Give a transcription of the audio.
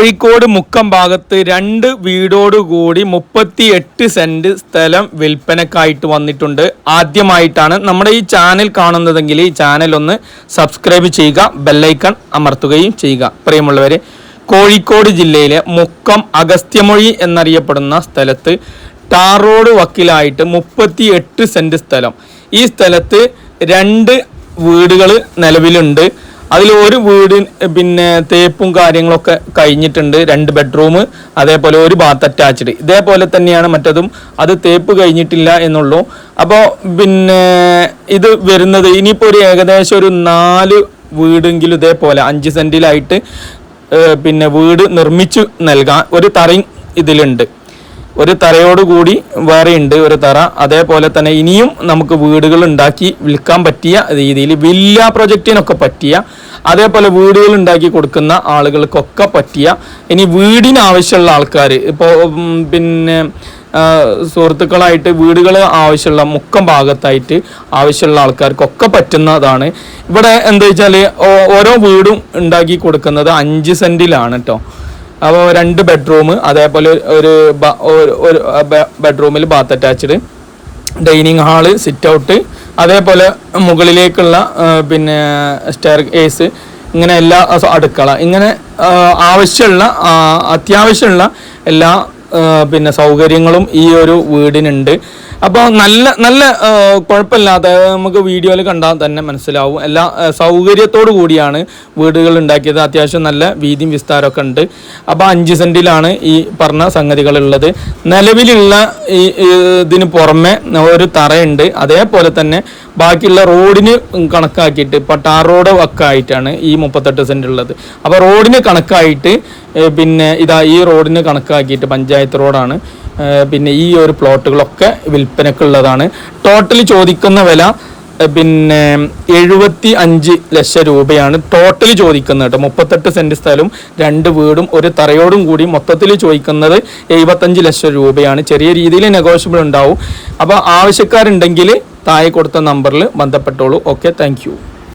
കോഴിക്കോട് മുക്കം ഭാഗത്ത് രണ്ട് വീടോടുകൂടി മുപ്പത്തി എട്ട് സെന്റ് സ്ഥലം വിൽപ്പനക്കായിട്ട് വന്നിട്ടുണ്ട്. ആദ്യമായിട്ടാണ് നമ്മുടെ ഈ ചാനൽ കാണുന്നതെങ്കിൽ ഈ ചാനൽ ഒന്ന് സബ്സ്ക്രൈബ് ചെയ്യുക ബെല്ലൈക്കൺ അമർത്തുകയും ചെയ്യുക. പ്രിയമുള്ളവരെ കോഴിക്കോട് ജില്ലയിലെ മുക്കം അഗസ്ത്യമൊഴി എന്നറിയപ്പെടുന്ന സ്ഥലത്ത് ടാർ റോഡ് വക്കിലായിട്ട് മുപ്പത്തി എട്ട് സെന്റ് സ്ഥലം. ഈ സ്ഥലത്ത് രണ്ട് വീടുകൾ നിലവിലുണ്ട്. അതിൽ ഒരു വീട് പിന്നെ തേപ്പും കാര്യങ്ങളൊക്കെ കഴിഞ്ഞിട്ടുണ്ട് രണ്ട് ബെഡ്റൂം അതേപോലെ ഒരു ബാത്ത് അറ്റാച്ച്ഡ് ഇതേപോലെ തന്നെയാണ് മറ്റതും. അത് തേപ്പ് കഴിഞ്ഞിട്ടില്ല എന്നുള്ളൂ. അപ്പോൾ പിന്നെ ഇത് വരുന്നത് ഇനിയിപ്പോൾ ഒരു ഏകദേശം ഒരു നാല് വീടെങ്കിലും ഇതേപോലെ അഞ്ച് സെന്റിലായിട്ട് പിന്നെ വീട് നിർമ്മിച്ചു നൽകാൻ ഒരു തറയും ഇതിലുണ്ട്. ഒരു തറയോട് കൂടി വേറെ ഉണ്ട് ഒരു തറ. അതേപോലെ തന്നെ ഇനിയും നമുക്ക് വീടുകൾ ഉണ്ടാക്കി വിൽക്കാൻ പറ്റിയ രീതിയിൽ വില്ല പ്രൊജക്റ്റിനൊക്കെ പറ്റിയ അതേപോലെ വീടുകൾ ഉണ്ടാക്കി കൊടുക്കുന്ന ആളുകൾക്കൊക്കെ പറ്റിയ ഇനി വീടിന് ആവശ്യമുള്ള ആൾക്കാർ ഇപ്പോൾ പിന്നെ സുഹൃത്തുക്കളായിട്ട് വീടുകൾ ആവശ്യമുള്ള മുക്കം ഭാഗത്തായിട്ട് ആവശ്യമുള്ള ആൾക്കാർക്കൊക്കെ പറ്റുന്നതാണ്. ഇവിടെ എന്താ വെച്ചാൽ ഓരോ വീടും ഉണ്ടാക്കി കൊടുക്കുന്നത് അഞ്ച് സെന്റിലാണ് കേട്ടോ അപ്പോൾ രണ്ട് ബെഡ്റൂം അതേപോലെ ഒരു ഒരു- ബെഡ്റൂമിൽ bath attached dining hall sit out അതേപോലെ മുകളിലേക്കുള്ള പിന്നെ സ്റ്റെയർ കേസ് ഇങ്ങനെ എല്ലാ അടുക്കള. ഇങ്ങനെ ആവശ്യമുള്ള അത്യാവശ്യമുള്ള എല്ലാ പിന്നെ സൗകര്യങ്ങളും ഈ ഒരു വീടിനുണ്ട്. അപ്പോൾ നല്ല നല്ല കുഴപ്പമില്ലാതെ നമുക്ക് വീഡിയോയിൽ കണ്ടാൽ തന്നെ മനസ്സിലാവും. എല്ലാ സൗകര്യത്തോടു കൂടിയാണ് വീടുകൾ ഉണ്ടാക്കിയത്. അത്യാവശ്യം നല്ല വീതിയും വിസ്താരമൊക്കെ ഉണ്ട്. അപ്പോൾ അഞ്ച് സെന്റിലാണ് ഈ പറഞ്ഞ സംഗതികളുള്ളത്. നിലവിലുള്ള ഈ ഇതിന് പുറമെ ഒരു തറയുണ്ട്. അതേപോലെ തന്നെ ബാക്കിയുള്ള റോഡിന് കണക്കാക്കിയിട്ട് ഇപ്പോൾ ടാർ റോഡ് ഒക്കെ ആയിട്ടാണ് ഈ മുപ്പത്തെട്ട് സെന്റ് ഉള്ളത്. അപ്പോൾ റോഡിന് കണക്കായിട്ട് പിന്നെ ഇതാ ഈ റോഡിന് കണക്കാക്കിയിട്ട് പഞ്ചായത്ത് റോഡാണ്. പിന്നെ ഈ ഒരു പ്ലോട്ടുകളൊക്കെ വിൽപ്പനക്കുള്ളതാണ്. ടോട്ടൽ ചോദിക്കുന്ന വില പിന്നെ എഴുപത്തി അഞ്ച് ലക്ഷം രൂപയാണ് ടോട്ടൽ ചോദിക്കുന്നത് കേട്ടോ. മുപ്പത്തെട്ട് സെന്റ് സ്ഥലവും രണ്ട് വീടും ഒരു തറയോടും കൂടി മൊത്തത്തിൽ ചോദിക്കുന്നത് എഴുപത്തഞ്ച് ലക്ഷം രൂപയാണ്. ചെറിയ രീതിയിൽ നെഗോഷ്യബിൾ ഉണ്ടാവും. അപ്പോൾ ആവശ്യക്കാരുണ്ടെങ്കിൽ താഴെ കൊടുത്ത നമ്പറിൽ ബന്ധപ്പെട്ടോളൂ. Okay thank